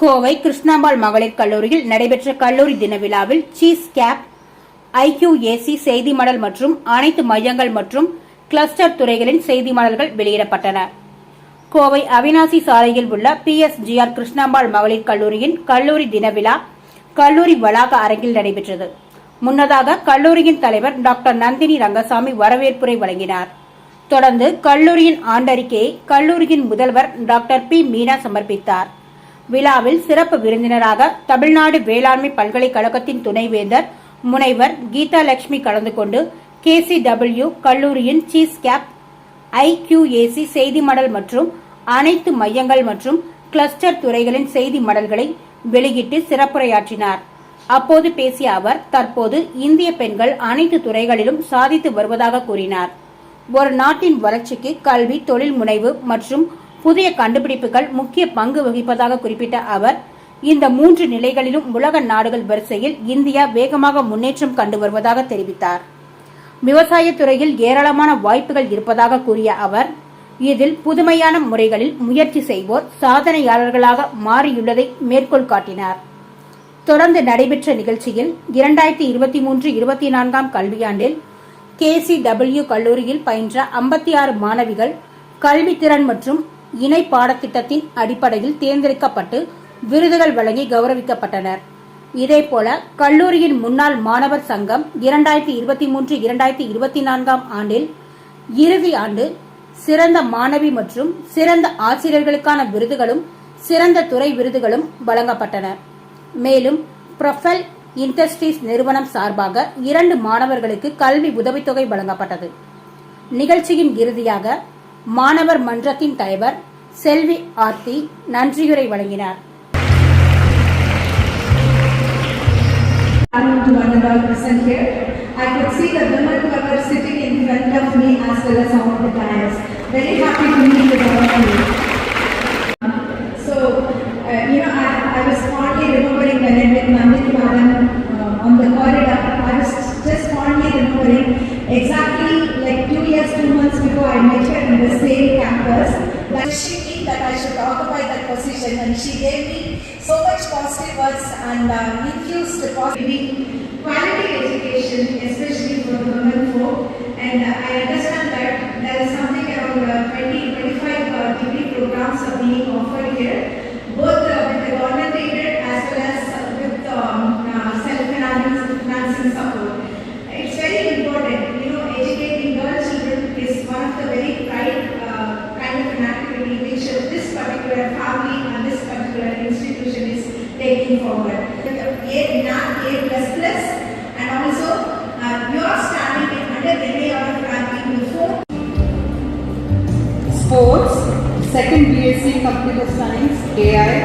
கோவை கிருஷ்ணாம்பாள் மகளிர் கல்லூரியில் நடைபெற்ற கல்லூரி தின விழாவில் சீஸ் கேப் ஐக்யூஏசி செய்தி மடல் மற்றும் அனைத்து மையங்கள் மற்றும் கிளஸ்டர் துறைகளின் செய்தி மடல்கள் வெளியிடப்பட்டன. கோவை அவினாசி சாலையில் உள்ள பி எஸ்ஜிஆர் கிருஷ்ணாம்பாள் மகளிர் கல்லூரியின் கல்லூரி தின விழா கல்லூரி வளாக அரங்கில் நடைபெற்றது. முன்னதாக கல்லூரியின் தலைவர் டாக்டர் நந்தினி ரங்கசாமி வரவேற்புரை வழங்கினார். தொடர்ந்து கல்லூரியின் ஆண்டறிக்கையை கல்லூரியின் முதல்வர் டாக்டர் பி மீனா சமர்ப்பித்தார். விழாவில் சிறப்பு விருந்தினராக தமிழ்நாடு வேளாண்மை பல்கலைக்கழகத்தின் துணைவேந்தர் முனைவர் கீதா லட்சுமி கலந்து கொண்டு கேசிடபிள்யூ கல்லூரியின் சீஸ் கேப் ஐக்யூஏசி செய்தி மடல் மற்றும் அனைத்து மையங்கள் மற்றும் கிளஸ்டர் துறைகளின் செய்தி மடல்களை வெளியிட்டு சிறப்புரையாற்றினார். அப்போது பேசிய அவர் தற்போது இந்திய பெண்கள் அனைத்து துறைகளிலும் சாதித்து வருவதாக கூறினார். ஒரு நாட்டின் வளர்ச்சிக்கு கல்வி தொழில் முனைவு மற்றும் புதிய கண்டுபிடிப்புகள் முக்கிய பங்கு வகிப்பதாக குறிப்பிட்ட அவர் இந்த மூன்று நிலைகளிலும் உலக நாடுகள் வரிசையில் இந்தியா வேகமாக முன்னேற்றம் கண்டு வருவதாக தெரிவித்தார். விவசாய துறையில் ஏராளமான வாய்ப்புகள் இருப்பதாக கூறிய அவர் இதில் புதுமையான முறைகளில் முயற்சி செய்வோர் சாதனையாளர்களாக மாறியுள்ளதை மேற்கோள் காட்டினார். தொடர்ந்து நடைபெற்ற நிகழ்ச்சியில் இரண்டாயிரத்தி இருபத்தி மூன்று இருபத்தி நான்காம் கல்வியாண்டில் கேசிடபிள்யூ கல்லூரியில் பயின்ற ஐம்பத்தி ஆறு மாணவிகள் கல்வித்திறன் மற்றும் இணை பாடத்திட்டத்தின் அடிப்படையில் தேர்ந்தெடுக்கப்பட்டு விருதுகள் வழங்கி கௌரவிக்கப்பட்டனர். இதேபோல கல்லூரியின் முன்னாள் மாணவர் சங்கம் இரண்டாயிரத்தி இருபத்தி மூன்று இரண்டாயிரத்தி இருபத்தி நான்காம் ஆண்டில் இறுதி ஆண்டு சிறந்த மாணவி மற்றும் சிறந்த ஆசிரியர்களுக்கான விருதுகளும் சிறந்த துறை விருதுகளும் வழங்கப்பட்டன. மேலும் ப்ரொஃபல் இண்டஸ்ட்ரீஸ் நிறுவனம் சார்பாக இரண்டு மாணவர்களுக்கு கல்வி உதவித்தொகை வழங்கப்பட்டது. நிகழ்ச்சியின் இறுதியாக மாணவர் மன்றத்தின் தலைவர் செல்வி ஆர்த்தி நன்றியுரை வழங்கினார் I could see the women who were sitting in front of me as well as some of the dais. Very happy to meet with all of you. She knew that I should occupy that position and she gave me so much positive words and uh, infused positive quality education, especially for women folk. And uh, I understand that there is something around uh, 20, 25 uh, degree programs are being offered here, particular family and this particular institution is taking forward. A, NAC A++, and also uh, you are standing in under NAR ranking before sports, second BSc Computer Science, AI,